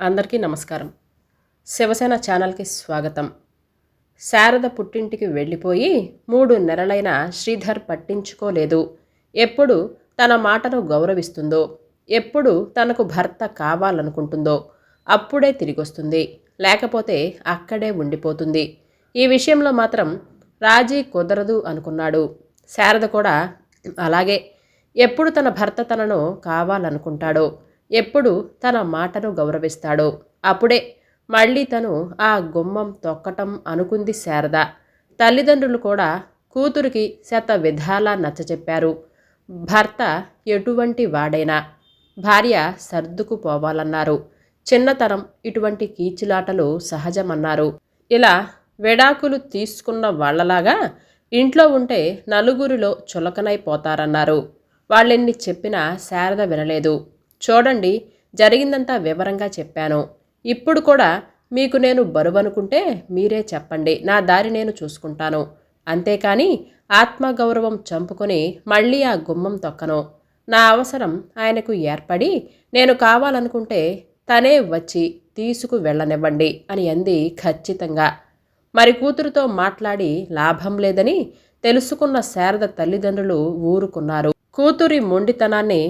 అందరికీ నమస్కారం. శివసేన ఛానల్కి స్వాగతం. శారద పుట్టింటికి వెళ్ళిపోయి మూడు నెలలైన శ్రీధర్ పట్టించుకోలేదు. ఎప్పుడు తన మాటను గౌరవిస్తుందో ఎప్పుడు తనకు భర్త కావాలనుకుంటుందో అప్పుడే తిరిగొస్తుంది. లేకపోతే అక్కడే ఉండిపోతుంది. ఈ విషయంలో మాత్రం రాజీ కుదరదు అనుకున్నాడు. శారద కూడా అలాగే ఎప్పుడు తన భర్త తనను కావాలనుకుంటాడో ఎప్పుడు తన మాటను గౌరవిస్తాడో. అప్పుడే మళ్ళీ తను ఆ గుమ్మం తొక్కటం అనుకుంది శారద. తల్లిదండ్రులు కూడా కూతురికి శత విధాలా నచ్చచెప్పారు. భర్త ఎటువంటి వాడైనా భార్య సర్దుకుపోవాలన్నారు. చిన్నతనం ఇటువంటి కీచులాటలు సహజమన్నారు. ఇలా విడాకులు తీసుకున్న వాళ్ళలాగా ఇంట్లో ఉంటే నలుగురిలో చులకనైపోతారన్నారు. వాళ్ళెన్ని చెప్పినా శారద వినలేదు. చూడండి జరిగిందంతా వివరంగా చెప్పాను. ఇప్పుడు కూడా మీకు నేను బరువనుకుంటే మీరే చెప్పండి. నా దారి నేను చూసుకుంటాను. అంతేకాని ఆత్మగౌరవం చంపుకొని మళ్ళీ ఆ గుమ్మం తొక్కను. నా అవసరం ఆయనకు ఏర్పడి నేను కావాలనుకుంటే తనే వచ్చి తీసుకు వెళ్ళనివ్వండి అని అంది ఖచ్చితంగా. మరి కూతురుతో మాట్లాడి లాభం లేదని తెలుసుకున్న శారద తల్లిదండ్రులు ఊరుకున్నారు. కూతురి మొండితనాన్ని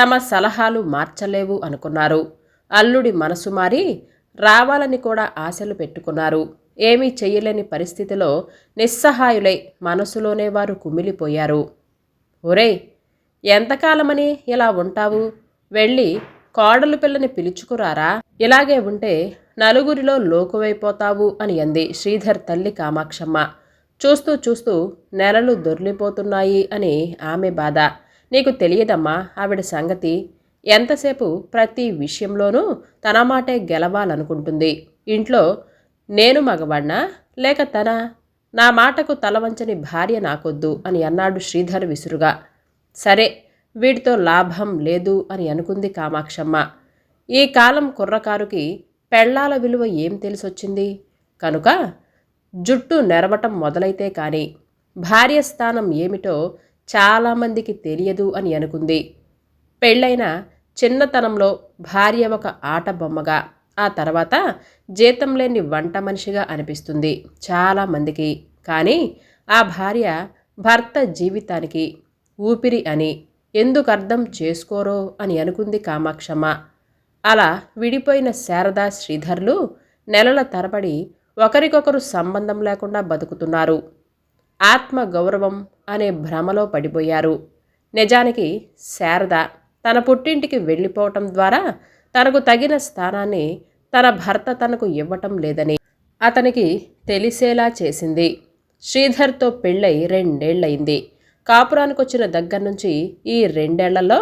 తమ సలహాలు మార్చలేవు అనుకున్నారు. అల్లుడి మనసు మారి రావాలని కూడా ఆశలు పెట్టుకున్నారు. ఏమీ చెయ్యలేని పరిస్థితిలో నిస్సహాయులై మనసులోనే వారు కుమిలిపోయారు. ఒరేయ్ ఎంతకాలమని ఇలా ఉంటావు? వెళ్ళి కోడలు పిల్లని పిలుచుకురారా? ఇలాగే ఉంటే నలుగురిలో లోకువైపోతావు అని అంది శ్రీధర్ తల్లి కామాక్షమ్మ. చూస్తూ చూస్తూ నెలలు దొర్లిపోతున్నాయి అని ఆమె బాధ. నీకు తెలియదమ్మా ఆవిడ సంగతి. ఎంతసేపు ప్రతి విషయంలోనూ తన మాటే గెలవాలనుకుంటుంది. ఇంట్లో నేను మగవాణ్ణా లేక తన? నా మాటకు తలవంచని భార్య నాకొద్దు అని అన్నాడు శ్రీధర్ విసురుగా. సరే వీటితో లాభం లేదు అని అనుకుంది కామాక్షమ్మ. ఈ కాలం కుర్రకారుకి పెళ్ళాల విలువ ఏం తెలిసొచ్చింది? కనుక జుట్టు నెరవటం మొదలైతే కానీ భార్య స్థానం ఏమిటో చాలామందికి తెలియదు అని అనుకుంది. పెళ్ళైన చిన్నతనంలో భార్య ఒక ఆట బొమ్మగా ఆ తర్వాత జీతం లేని వంట మనిషిగా అనిపిస్తుంది చాలామందికి. కానీ ఆ భార్య భర్త జీవితానికి ఊపిరి అని ఎందుకు అర్థం చేసుకోరో అని అనుకుంది కామాక్షమ్మ. అలా విడిపోయిన శారదా శ్రీధర్లు నెలల తరబడి ఒకరికొకరు సంబంధం లేకుండా బతుకుతున్నారు. ఆత్మ గౌరవం అనే భ్రమలో పడిపోయారు. నిజానికి శారద తన పుట్టింటికి వెళ్ళిపోవటం ద్వారా తనకు తగిన స్థానాన్ని తన భర్త తనకు ఇవ్వటం లేదని అతనికి తెలిసేలా చేసింది. శ్రీధర్తో పెళ్ళై రెండేళ్ళయింది కాపురానికి వచ్చిన దగ్గర నుంచి ఈ రెండేళ్ళలో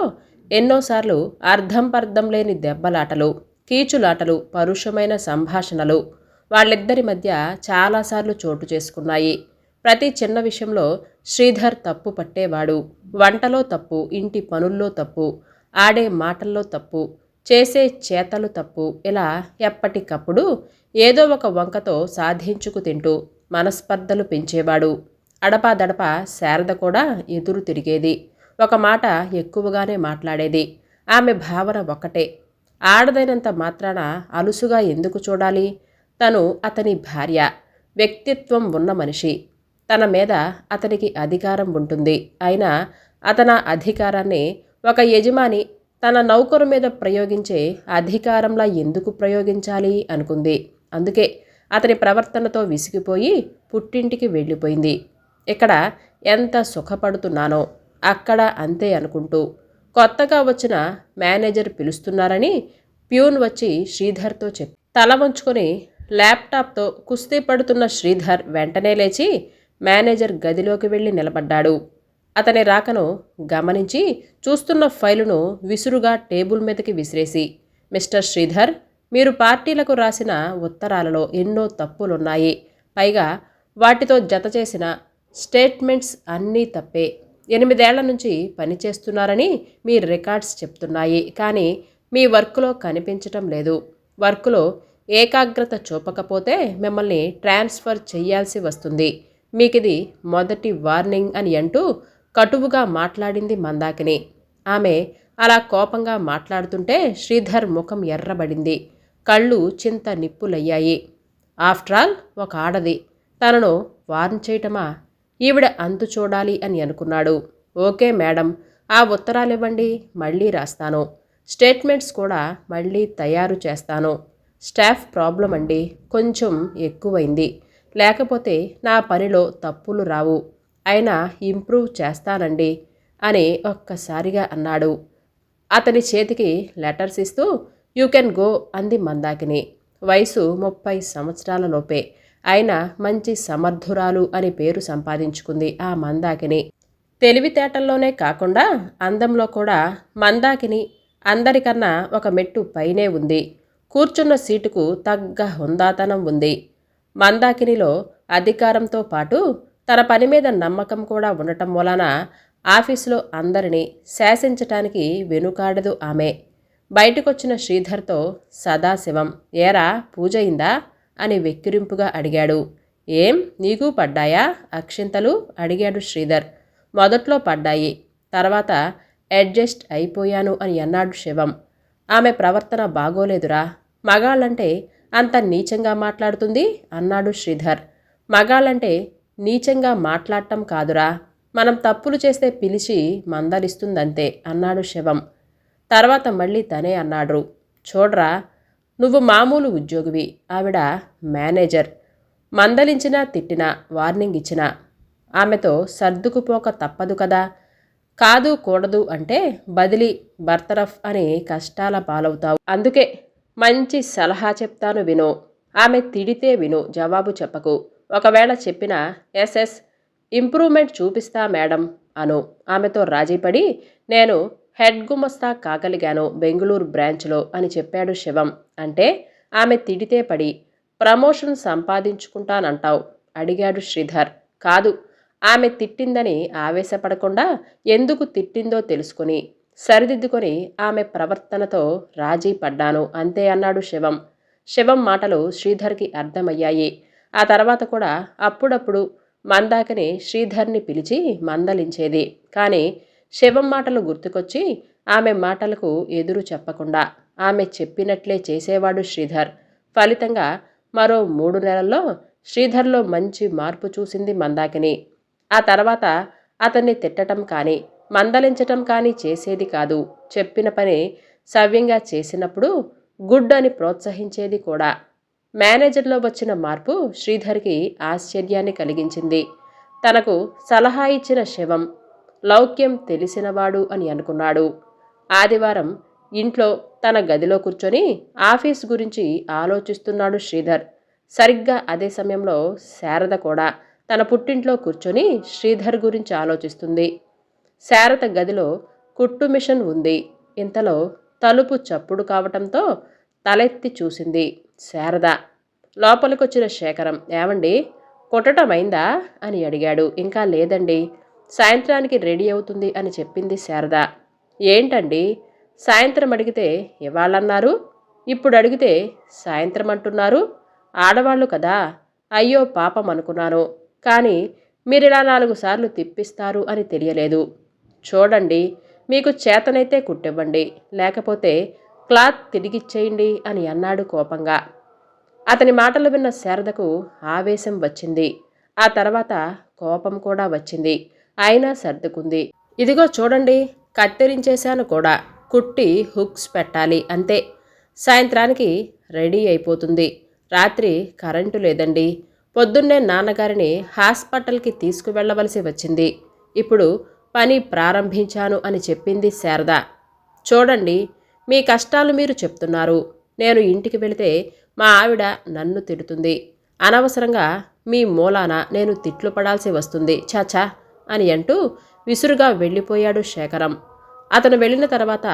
ఎన్నోసార్లు అర్థం పర్థం లేని దెబ్బలాటలు కీచులాటలు పరుషమైన సంభాషణలు వాళ్ళిద్దరి మధ్య చాలాసార్లు చోటు చేసుకున్నాయి. ప్రతి చిన్న విషయంలో శ్రీధర్ తప్పు పట్టేవాడు. వంటలో తప్పు ఇంటి పనుల్లో తప్పు ఆడే మాటల్లో తప్పు చేసే చేతలు తప్పు ఇలా ఎప్పటికప్పుడు ఏదో ఒక వంకతో సాధించుకు తింటూ మనస్పర్ధలు పెంచేవాడు. అడపాదడప శారద కూడా ఎదురు తిరిగేది. ఒక మాట ఎక్కువగానే మాట్లాడేది. ఆమె భావన ఒక్కటే. ఆడదైనంత మాత్రాన అలుసుగా ఎందుకు చూడాలి? తను అతని భార్య. వ్యక్తిత్వం ఉన్న మనిషి. తన మీద అతనికి అధికారం ఉంటుంది. అయినా అతన అధికారాన్ని ఒక యజమాని తన నౌకరు మీద ప్రయోగించే అధికారంలా ఎందుకు ప్రయోగించాలి అనుకుంది. అందుకే అతని ప్రవర్తనతో విసిగిపోయి పుట్టింటికి వెళ్ళిపోయింది. ఇక్కడ ఎంత సుఖపడుతున్నానో అక్కడ అంతే అనుకుంటూ కొత్తగా వచ్చిన మేనేజర్ పిలుస్తున్నారని ప్యూన్ వచ్చి శ్రీధర్తో చెప్పి తల వంచుకొని ల్యాప్టాప్తో కుస్తీ పడుతున్న శ్రీధర్ వెంటనే లేచి మేనేజర్ గదిలోకి వెళ్ళి నిలబడ్డాడు. అతని రాకను గమనించి చూస్తున్న ఫైలును విసురుగా టేబుల్ మీదకి విసిరేసి మిస్టర్ శ్రీధర్ మీరు పార్టీలకు రాసిన ఉత్తరాలలో ఎన్నో తప్పులున్నాయి. పైగా వాటితో జత చేసిన స్టేట్మెంట్స్ అన్నీ తప్పే. ఎనిమిదేళ్ళ నుంచి పనిచేస్తున్నారని మీ రికార్డ్స్ చెప్తున్నాయి. కానీ మీ వర్క్లో కనిపించటం లేదు. వర్క్లో ఏకాగ్రత చూపకపోతే మిమ్మల్ని ట్రాన్స్ఫర్ చేయాల్సి వస్తుంది. మీకిది మొదటి వార్నింగ్ అని అంటూ కటువుగా మాట్లాడింది మందాకిని. ఆమె అలా కోపంగా మాట్లాడుతుంటే శ్రీధర్ ముఖం ఎర్రబడింది. కళ్ళు చింత నిప్పులయ్యాయి. ఆఫ్టర్ ఆల్ ఒక ఆడది. తనను వార్న్ చేయటమా? ఈవిడ అంతు చూడాలి అని అనుకున్నాడు. Okay madam. ఆ ఉత్తరాలు ఇవ్వండి మళ్ళీ రాస్తాను. స్టేట్మెంట్స్ కూడా మళ్ళీ తయారు చేస్తాను. స్టాఫ్ ప్రాబ్లం అండి కొంచెం ఎక్కువైంది. లేకపోతే నా పనిలో తప్పులు రావు. అయినా ఇంప్రూవ్ చేస్తానండి అని ఒక్కసారిగా అన్నాడు. అతని చేతికి లెటర్స్ ఇస్తూ యూ కెన్ గో అంది మందాకిని. వయసు ముప్పై సంవత్సరాల లోపే. అయినా మంచి సమర్థురాలు అని పేరు సంపాదించుకుంది ఆ మందాకిని. తెలివితేటల్లోనే కాకుండా అందంలో కూడా మందాకిని అందరికన్నా ఒక మెట్టు పైనే ఉంది. కూర్చున్న సీటుకు తగ్గ హుందాతనం ఉంది. మందాకినిలో అధికారంతో పాటు తన పని మీద నమ్మకం కూడా ఉండటం వలన ఆఫీసులో అందరినీ శాసించటానికి వెనుకాడదు ఆమె. బయటకొచ్చిన శ్రీధర్తో సదాశివం ఏరా పూజ అయిందా? అని వెక్కిరింపుగా అడిగాడు. ఏం? నీకు పడ్డాయా? అక్షింతలు అడిగాడు శ్రీధర్. మొదట్లో పడ్డాయి. తర్వాత అడ్జస్ట్ అయిపోయాను అని అన్నాడు శివం. ఆమె ప్రవర్తన బాగోలేదురా. మగాళ్ళంటే అంత నీచంగా మాట్లాడుతుంది అన్నాడు శ్రీధర్. మగాళ్ళంటే నీచంగా మాట్లాడటం కాదురా. మనం తప్పులు చేస్తే పిలిచి మందలిస్తుందంతే అన్నాడు శివం. తర్వాత మళ్ళీ తనే అన్నాడు. చూడ్రా నువ్వు మామూలు ఉద్యోగివి. ఆవిడ మేనేజర్. మందలించినా తిట్టినా వార్నింగ్ ఇచ్చినా. ఆమెతో సర్దుకుపోక తప్పదు కదా. కాదు కూడదు అంటే బదిలీ బర్తరఫ్ అని కష్టాల పాలవుతావు. అందుకే మంచి సలహా చెప్తాను విను. ఆమె తిడితే విను జవాబు చెప్పకు. ఒకవేళ చెప్పిన ఎస్ఎస్ ఇంప్రూవ్మెంట్ చూపిస్తా మేడం అను. ఆమెతో రాజీపడి నేను హెడ్ గుమస్తా కాగలిగాను బెంగళూరు బ్రాంచ్లో అని చెప్పాడు శివం. అంటే ఆమె తిడితే పడి ప్రమోషన్ సంపాదించుకుంటానంటావు అడిగాడు శ్రీధర్. కాదు ఆమె తిట్టిందని ఆవేశపడకుండా ఎందుకు తిట్టిందో తెలుసుకుని సరిదిద్దుకొని ఆమె ప్రవర్తనతో రాజీ పడ్డాను అంతే అన్నాడు శివం. శివం మాటలు శ్రీధర్కి అర్థమయ్యాయి. ఆ తర్వాత కూడా అప్పుడప్పుడు మందాకిని శ్రీధర్ని పిలిచి మందలించేది. కానీ శివం మాటలు గుర్తుకొచ్చి ఆమె మాటలకు ఎదురు చెప్పకుండా ఆమె చెప్పినట్లే చేసేవాడు శ్రీధర్. ఫలితంగా మరో మూడు నెలల్లో శ్రీధర్లో మంచి మార్పు చూసింది మందాకిని. ఆ తర్వాత అతన్ని తిట్టటం కానీ మందలించటం కానీ చేసేది కాదు. చెప్పిన పని సవ్యంగా చేసినప్పుడు గుడ్ అని ప్రోత్సహించేది కూడా. మేనేజర్లో వచ్చిన మార్పు శ్రీధర్కి ఆశ్చర్యాన్ని కలిగించింది. తనకు సలహా ఇచ్చిన శవం లౌక్యం తెలిసినవాడు అని అనుకున్నాడు. ఆదివారం ఇంట్లో తన గదిలో కూర్చొని ఆఫీస్ గురించి ఆలోచిస్తున్నాడు శ్రీధర్. సరిగ్గా అదే సమయంలో శారద కూడా తన పుట్టింట్లో కూర్చొని శ్రీధర్ గురించి ఆలోచిస్తుంది. శారద గదిలో కుట్టు మిషన్ ఉంది. ఇంతలో తలుపు చప్పుడు కావటంతో తలెత్తి చూసింది శారద. లోపలికొచ్చిన శేఖరం ఏమండి కొట్టటమైందా? అని అడిగాడు. ఇంకా లేదండి. సాయంత్రానికి రెడీ అవుతుంది అని చెప్పింది శారద. ఏంటండి? సాయంత్రం అడిగితే ఇవాళన్నారు ఇప్పుడు అడిగితే సాయంత్రం అంటున్నారు. ఆడవాళ్ళు కదా. అయ్యో పాపం అనుకున్నాను. కానీ మీరిలా నాలుగు సార్లు తిప్పిస్తారు అని తెలియలేదు. చూడండి మీకు చేతనైతే కుట్టివ్వండి లేకపోతే క్లాత్ తిరిగిచ్చేయండి అని అన్నాడు కోపంగా. అతని మాటలు విన్న శారదకు ఆవేశం వచ్చింది. ఆ తర్వాత కోపం కూడా వచ్చింది. అయినా సర్దుకుంది. ఇదిగో చూడండి కత్తిరించేశాను కూడా. కుట్టి హుక్స్ పెట్టాలి అంతే. సాయంత్రానికి రెడీ అయిపోతుంది. రాత్రి కరెంటు లేదండి. పొద్దున్నే నాన్నగారిని హాస్పిటల్కి తీసుకువెళ్ళవలసి వచ్చింది. ఇప్పుడు పని ప్రారంభించాను అని చెప్పింది శారద. చూడండి మీ కష్టాలు మీరు చెప్తున్నారు. నేను ఇంటికి వెళితే మా ఆవిడ నన్ను తిడుతుంది. అనవసరంగా మీ మూలాన నేను తిట్లు పడాల్సి వస్తుంది చాచా అని అంటూ విసురుగా వెళ్ళిపోయాడు శేఖరం. అతను వెళ్ళిన తర్వాత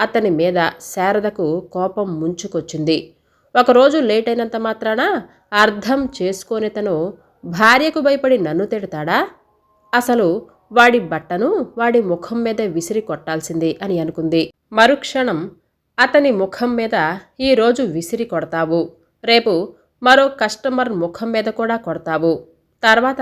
అతని మీద శారదకు కోపం ముంచుకొచ్చింది. ఒకరోజు లేట్ అయినంత మాత్రాన అర్థం చేసుకొని తను భార్యకు భయపడి నన్ను తిడతాడా? అసలు వాడి బట్టను వాడి ముఖం మీద విసిరి కొట్టాల్సింది అని అనుకుంది. మరుక్షణం అతని ముఖం మీద ఈరోజు విసిరి కొడతావు. రేపు మరో కస్టమర్ ముఖం మీద కూడా కొడతావు. తర్వాత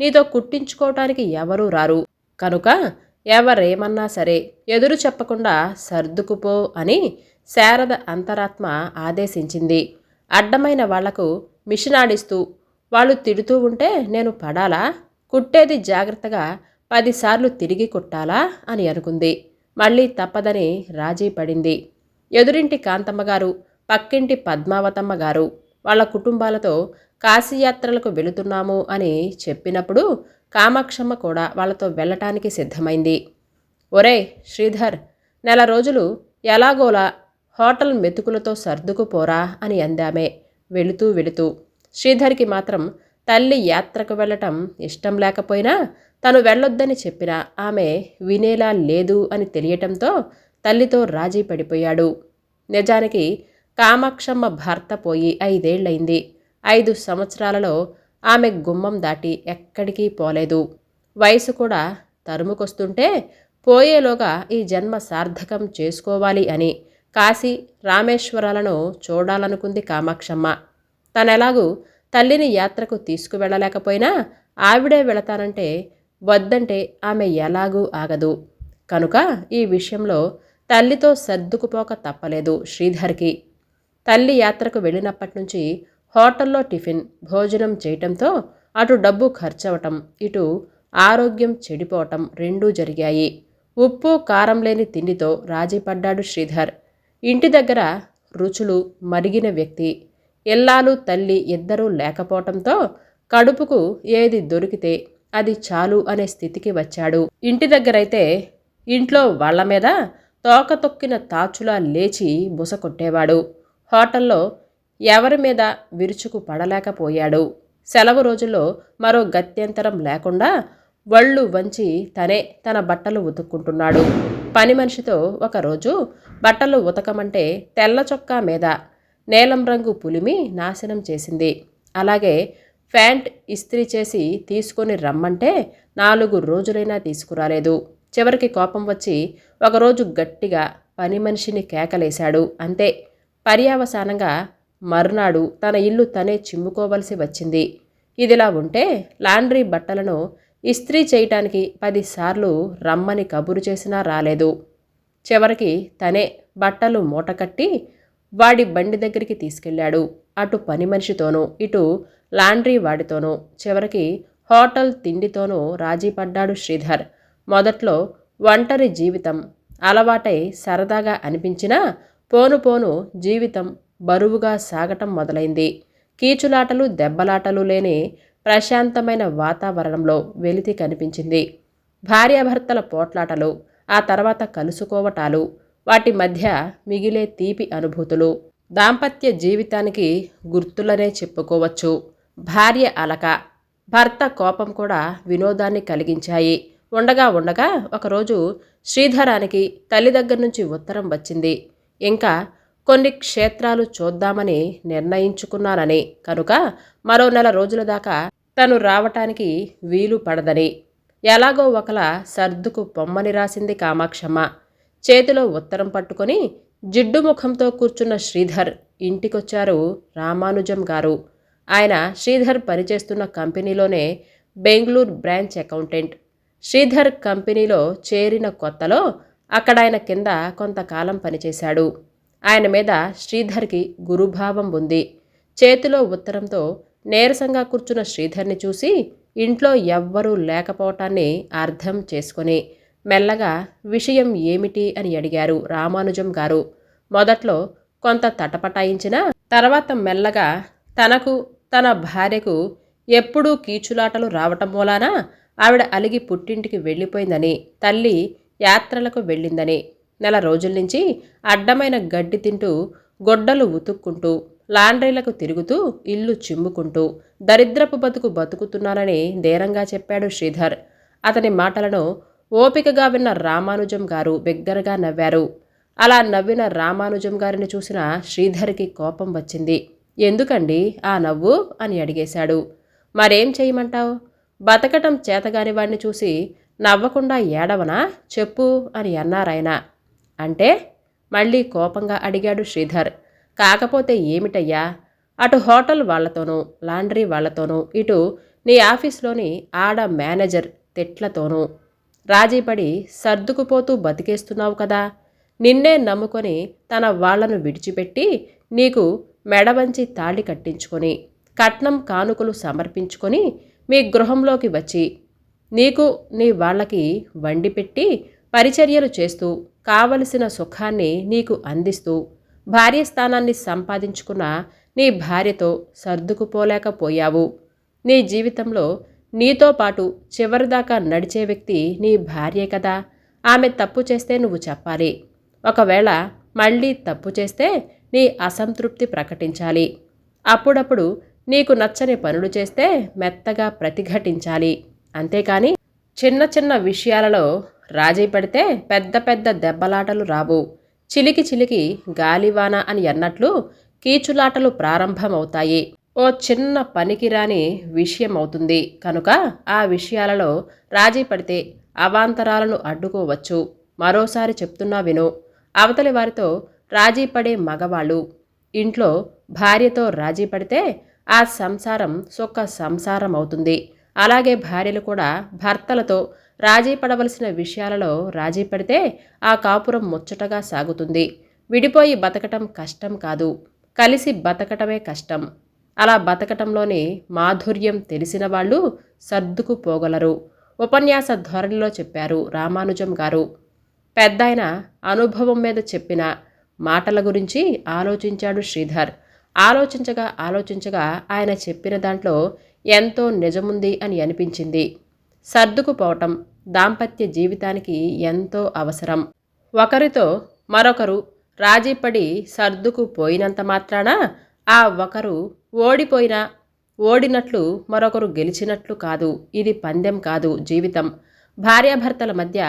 నీతో కుట్టించుకోవటానికి ఎవరూ రారు. కనుక ఎవరేమన్నా సరే ఎదురు చెప్పకుండా సర్దుకుపో అని శారద అంతరాత్మ ఆదేశించింది. అడ్డమైన వాళ్ళకు మిషన్ ఆడిస్తూ వాళ్ళు తిడుతూ ఉంటే నేను పడాలా? కుట్టేది జాగ్రత్తగా పదిసార్లు తిరిగి కుట్టాలా అని అనుకుంది. మళ్ళీ తప్పదని రాజీ పడింది. ఎదురింటి కాంతమ్మ గారు పక్కింటి పద్మావతమ్మ గారు వాళ్ళ కుటుంబాలతో కాశీయాత్రలకు వెళుతున్నాము అని చెప్పినప్పుడు కామాక్షమ్మ కూడా వాళ్ళతో వెళ్ళటానికి సిద్ధమైంది. ఒరే శ్రీధర్ నెల రోజులు ఎలాగోలా హోటల్ మెతుకులతో సర్దుకుపోరా అని అందామే. వెళుతూ వెళుతూ శ్రీధర్కి మాత్రం తల్లి యాత్రకు వెళ్ళటం ఇష్టం లేకపోయినా తను వెళ్ళొద్దని చెప్పినా ఆమె వినేలా లేదు అని తెలియటంతో తల్లితో రాజీ పడిపోయాడు. నిజానికి కామాక్షమ్మ భర్త పోయి ఐదేళ్ళయింది ఐదు సంవత్సరాలలో ఆమె గుమ్మం దాటి ఎక్కడికి పోలేదు. వయసు కూడా తరుముకొస్తుంటే పోయేలోగా ఈ జన్మ సార్థకం చేసుకోవాలి అని కాశీ రామేశ్వరాలను చూడాలనుకుంది కామాక్షమ్మ. తనెలాగూ తల్లిని యాత్రకు తీసుకువెళ్ళలేకపోయినా ఆవిడే వెళతానంటే వద్దంటే ఆమె ఎలాగూ ఆగదు. కనుక ఈ విషయంలో తల్లితో సర్దుకుపోక తప్పలేదు శ్రీధర్కి. తల్లి యాత్రకు వెళ్ళినప్పటి నుంచి హోటల్లో టిఫిన్ భోజనం చేయటంతో అటు డబ్బు ఖర్చవటం ఇటు ఆరోగ్యం చెడిపోవటం రెండూ జరిగాయి. ఉప్పు కారం లేని తిండితో రాజీపడ్డాడు శ్రీధర్. ఇంటి దగ్గర రుచులు మరిగిన వ్యక్తి. ఎల్లాలు తల్లి ఇద్దరూ లేకపోవటంతో కడుపుకు ఏది దొరికితే అది చాలు అనే స్థితికి వచ్చాడు. ఇంటి దగ్గరైతే ఇంట్లో వాళ్ళ మీద తోక తొక్కిన తాచులా లేచి బుస కొట్టేవాడు. హోటల్లో ఎవరి మీద విరుచుకు పడలేకపోయాడు. సెలవు రోజుల్లో మరో గత్యంతరం లేకుండా వళ్ళు వంచి తనే తన బట్టలు ఉతుక్కుంటున్నాడు. పని మనిషితో ఒకరోజు బట్టలు ఉతకమంటే తెల్ల చొక్కా మీద నీలం రంగు పులిమి నాశనం చేసింది. అలాగే ప్యాంట్ ఇస్త్రీ చేసి తీసుకొని రమ్మంటే నాలుగు రోజులైనా తీసుకురాలేదు. చివరికి కోపం వచ్చి ఒకరోజు గట్టిగా పని మనిషిని కేకలేశాడు. అంతే. పర్యావసానంగా మర్నాడు తన ఇల్లు తనే చిమ్ముకోవలసి వచ్చింది. ఇదిలా ఉంటే లాండ్రీ బట్టలను ఇస్త్రీ చేయటానికి పదిసార్లు రమ్మని కబురు చేసినా రాలేదు. చివరికి తనే బట్టలు మూటకట్టి వాడి బండి దగ్గరికి తీసుకెళ్ళాడు అటు పని మనిషితోనూ ఇటు లాండ్రీ వాడితోనూ చివరికి హోటల్ తిండితోనూ రాజీ పడ్డాడు శ్రీధర్. మొదట్లో ఒంటరి జీవితం అలవాటై సరదాగా అనిపించినా పోను పోను జీవితం బరువుగా సాగటం మొదలైంది. కీచులాటలు దెబ్బలాటలు లేని ప్రశాంతమైన వాతావరణంలో వెలితి కనిపించింది. భార్యాభర్తల పోట్లాటలు ఆ తర్వాత కలుసుకోవటాలు వాటి మధ్య మిగిలే తీపి అనుభూతులు దాంపత్య జీవితానికి గుర్తులనే చెప్పుకోవచ్చు. భార్య అలక భర్త కోపం కూడా వినోదాన్ని కలిగించాయి. ఉండగా ఉండగా ఒకరోజు శ్రీధరానికి తల్లి దగ్గర నుంచి ఉత్తరం వచ్చింది. ఇంకా కొన్ని క్షేత్రాలు చూద్దామని నిర్ణయించుకున్నానని. కనుక మరో నెల రోజుల దాకా తను రావటానికి వీలు పడదని. ఎలాగో ఒకలా సర్దుకు పొమ్మని రాసింది కామాక్షమ్మ. చేతిలో ఉత్తరం పట్టుకొని జిడ్డు ముఖంతో కూర్చున్న శ్రీధర్ ఇంటికొచ్చారు రామానుజం గారు. ఆయన శ్రీధర్ పనిచేస్తున్న కంపెనీలోనే బెంగళూరు బ్రాంచ్ అకౌంటెంట్. శ్రీధర్ కంపెనీలో చేరిన కొత్తలో అక్కడ ఆయన కింద కొంతకాలం పనిచేశాడు. ఆయన మీద శ్రీధర్కి గురుభావం ఉంది. చేతిలో ఉత్తరంతో నీరసంగా కూర్చున్న శ్రీధర్ని చూసి ఇంట్లో ఎవ్వరూ లేకపోవటాన్ని అర్థం చేసుకొని మెల్లగా విషయం ఏమిటి అని అడిగారు రామానుజం గారు. మొదట్లో కొంత తటపటాయించిన తర్వాత మెల్లగా తనకు తన భార్యకు ఎప్పుడూ కీచులాటలు రావటం మూలాన ఆవిడ అలిగి పుట్టింటికి వెళ్ళిపోయిందని తల్లి యాత్రలకు వెళ్ళిందని నెల రోజుల నుంచి అడ్డమైన గడ్డి తింటూ గొడ్డలు ఉతుక్కుంటూ లాండ్రీలకు తిరుగుతూ ఇల్లు చిమ్ముకుంటూ దరిద్రపు బతుకు బతుకుతున్నానని ధీరంగా చెప్పాడు శ్రీధర్. అతని మాటలను ఓపికగా విన్న రామానుజం గారు బిగ్గరగా నవ్వారు. అలా నవ్విన రామానుజం గారిని చూసిన శ్రీధర్కి కోపం వచ్చింది. ఎందుకండి ఆ నవ్వు? అని అడిగేశాడు. మరేం చేయమంటావు? బతకటం చేతగాని వాడిని చూసి నవ్వకుండా ఏడవనా? చెప్పు అని అన్నారాయన. అంటే? మళ్ళీ కోపంగా అడిగాడు శ్రీధర్. కాకపోతే ఏమిటయ్యా? అటు హోటల్ వాళ్ళతోనూ లాండ్రీ వాళ్ళతోనూ ఇటు నీ ఆఫీస్లోని ఆడ మేనేజర్ తిట్లతోనూ రాజీపడి సర్దుకుపోతూ బతికేస్తున్నావు కదా. నిన్నే నమ్ముకొని తన వాళ్ళను విడిచిపెట్టి నీకు మెడవంచి తాళి కట్టించుకొని కట్నం కానుకలు సమర్పించుకొని మీ గృహంలోకి వచ్చి నీకు నీ వాళ్ళకి వండి పెట్టి పరిచర్యలు చేస్తూ కావలసిన సుఖాన్ని నీకు అందిస్తూ భార్య స్థానాన్ని సంపాదించుకున్న నీ భార్యతో సర్దుకుపోలేకపోయావు. నీ జీవితంలో నీతో పాటు చివరిదాకా నడిచే వ్యక్తి నీ భార్యే కదా. ఆమె తప్పు చేస్తే నువ్వు చెప్పాలి. ఒకవేళ మళ్ళీ తప్పు చేస్తే నీ అసంతృప్తి ప్రకటించాలి. అప్పుడప్పుడు నీకు నచ్చని పనులు చేస్తే మెత్తగా ప్రతిఘటించాలి. అంతేకాని చిన్న చిన్న విషయాలలో రాజీ పడితే పెద్ద పెద్ద దెబ్బలాటలు రావు. చిలికి చిలికి గాలివాన అని అన్నట్లు కీచులాటలు ప్రారంభమవుతాయి. ఓ చిన్న పనికిరాని విషయం అవుతుంది కనుక ఆ విషయాలలో రాజీ పడితే అవాంతరాలను అడ్డుకోవచ్చు. మరోసారి చెప్తున్నా విను. అవతలి వారితో రాజీ పడే మగవాళ్ళు ఇంట్లో భార్యతో రాజీ పడితే ఆ సంసారం సుఖ సంసారం అవుతుంది అలాగే భార్యలు కూడా భర్తలతో రాజీ పడవలసిన విషయాలలో రాజీ పడితే ఆ కాపురం ముచ్చటగా సాగుతుంది. విడిపోయి బతకటం కష్టం కాదు. కలిసి బతకటమే కష్టం. అలా బతకటంలోని మాధుర్యం తెలిసిన వాళ్ళు సర్దుకుపోగలరు ఉపన్యాస ధోరణిలో చెప్పారు రామానుజం గారు. పెద్దాయన అనుభవం మీద చెప్పిన మాటల గురించి ఆలోచించాడు శ్రీధర్. ఆలోచించగా ఆలోచించగా ఆయన చెప్పిన దాంట్లో ఎంతో నిజముంది అని అనిపించింది. సర్దుకుపోవటం దాంపత్య జీవితానికి ఎంతో అవసరం. ఒకరితో మరొకరు రాజీపడి సర్దుకుపోయినంత మాత్రాన ఆ ఒకరు ఓడిపోయినా ఓడినట్లు మరొకరు గెలిచినట్లు కాదు. ఇది పందెం కాదు జీవితం. భార్యాభర్తల మధ్య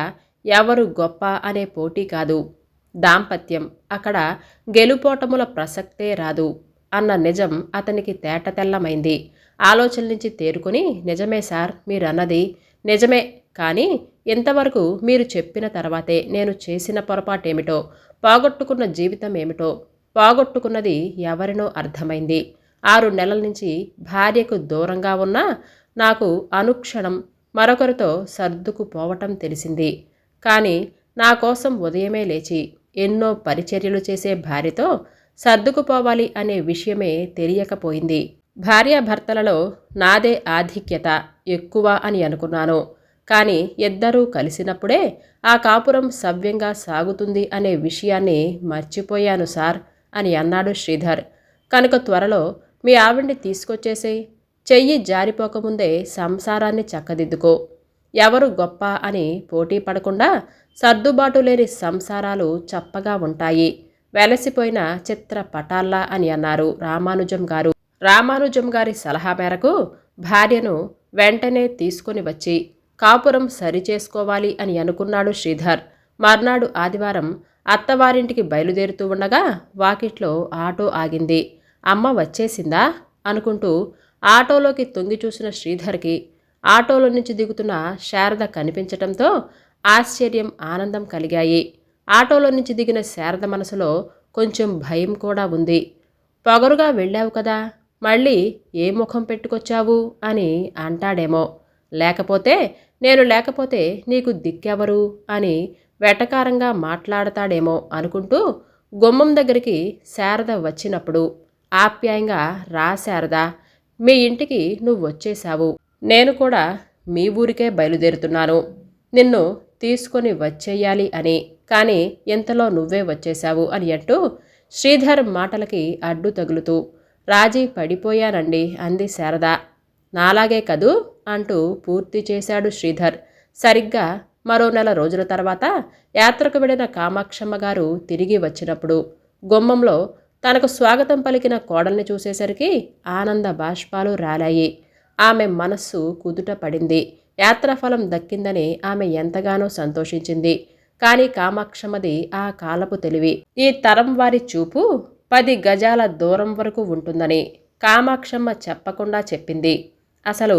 ఎవరు గొప్ప అనే పోటీ కాదు. దాంపత్యం. అక్కడ గెలుపోటముల ప్రసక్తే రాదు అన్న నిజం అతనికి తేటతెల్లమైంది ఆలోచన నుంచి తేరుకుని నిజమే సార్ మీరన్నది నిజమే. కానీ ఇంతవరకు మీరు చెప్పిన తర్వాతే నేను చేసిన పొరపాటేమిటో పోగొట్టుకున్న జీవితం ఏమిటో పోగొట్టుకున్నది ఎవరినో అర్థమైంది. ఆరు నెలల నుంచి భార్యకు దూరంగా ఉన్నా నాకు అనుక్షణం మరొకరితో సర్దుకుపోవటం తెలిసింది. కానీ నా కోసం ఉదయమే లేచి ఎన్నో పరిచర్యలు చేసే భార్యతో సర్దుకుపోవాలి అనే విషయమే తెలియకపోయింది. భార్యాభర్తలలో నాదే ఆధిక్యత ఎక్కువ అని అనుకున్నాను. కానీ ఇద్దరూ కలిసినప్పుడే ఆ కాపురం సవ్యంగా సాగుతుంది అనే విషయాన్ని మర్చిపోయాను సార్. అని అన్నాడు శ్రీధర్. కనుక త్వరలో మీ ఆవిడ్ని తీసుకొచ్చేసేయి. చెయ్యి జారిపోకముందే సంసారాన్ని చక్కదిద్దుకో. ఎవరు గొప్ప అని పోటీ పడకుండా సర్దుబాటు లేని సంసారాలు చప్పగా ఉంటాయి. వెలసిపోయిన చిత్ర పటాల్లా అని అన్నారు రామానుజం గారు. రామానుజం గారి సలహా మేరకు భార్యను వెంటనే తీసుకొని వచ్చి కాపురం సరిచేసుకోవాలి అని అనుకున్నాడు శ్రీధర్. మర్నాడు ఆదివారం అత్తవారింటికి బయలుదేరుతూ ఉండగా వాకిట్లో ఆటో ఆగింది. అమ్మ వచ్చేసిందా? అనుకుంటూ ఆటోలోకి తొంగి చూసిన శ్రీధర్కి ఆటోలో నుంచి దిగుతున్న శారద కనిపించటంతో ఆశ్చర్యం ఆనందం కలిగాయి. ఆటోలో నుంచి దిగిన శారద మనసులో కొంచెం భయం కూడా ఉంది. పొగరుగా వెళ్ళావు కదా మళ్ళీ ఏ ముఖం పెట్టుకొచ్చావు? అని అంటాడేమో. లేకపోతే నేను లేకపోతే నీకు దిక్కెవరు? అని వెటకారంగా మాట్లాడతాడేమో అనుకుంటూ గుమ్మం దగ్గరికి శారద వచ్చినప్పుడు ఆప్యాయంగా రా శారద మీ ఇంటికి నువ్వు వచ్చేశావు. నేను కూడా మీ ఊరికే బయలుదేరుతున్నాను. నిన్ను తీసుకొని వచ్చేయాలి అని. కానీ ఇంతలో నువ్వే వచ్చేశావు అని అంటూ శ్రీధర్ మాటలకి అడ్డు తగులుతూ రాజీ పడిపోయానండి అంది శారద. నాలాగే కదూ అంటూ పూర్తి చేశాడు శ్రీధర్. సరిగ్గా మరో నెల రోజుల తర్వాత యాత్రకు వెళ్ళిన కామాక్షమ్మ గారు తిరిగి వచ్చినప్పుడు గుమ్మంలో తనకు స్వాగతం పలికిన కోడల్ని చూసేసరికి ఆనంద బాష్పాలు రాలాయి. ఆమె మనస్సు కుదుట పడింది. యాత్రాఫలం దక్కిందని ఆమె ఎంతగానో సంతోషించింది. కానీ కామాక్షమ్మది ఆ కాలపు తెలివి ఈ తరం వారి చూపు పది గజాల దూరం వరకు ఉంటుందని కామాక్షమ్మ చెప్పకుండా చెప్పింది. అసలు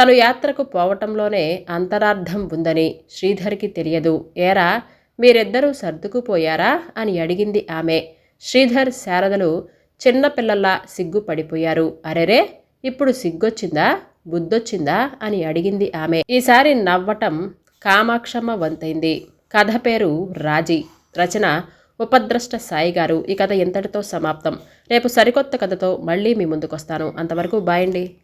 తను యాత్రకు పోవటంలోనే అంతరార్థం ఉందని శ్రీధర్కి తెలియదు. ఏరా మీరిద్దరూ సర్దుకుపోయారా? అని అడిగింది ఆమె. శ్రీధర్ శారదలు చిన్నపిల్లల్లా సిగ్గుపడిపోయారు. అరెరే ఇప్పుడు సిగ్గొచ్చిందా? బుద్ధొచ్చిందా? అని అడిగింది ఆమె. ఈసారి నవ్వటం కామాక్షమ్మ వంతైంది కథ పేరు రాజీ. రచన ఉపద్రష్ట సాయి గారు ఈ కథ ఇంతటితో సమాప్తం. రేపు సరికొత్త కథతో మళ్ళీ మీ ముందుకొస్తాను. అంతవరకు బాయండి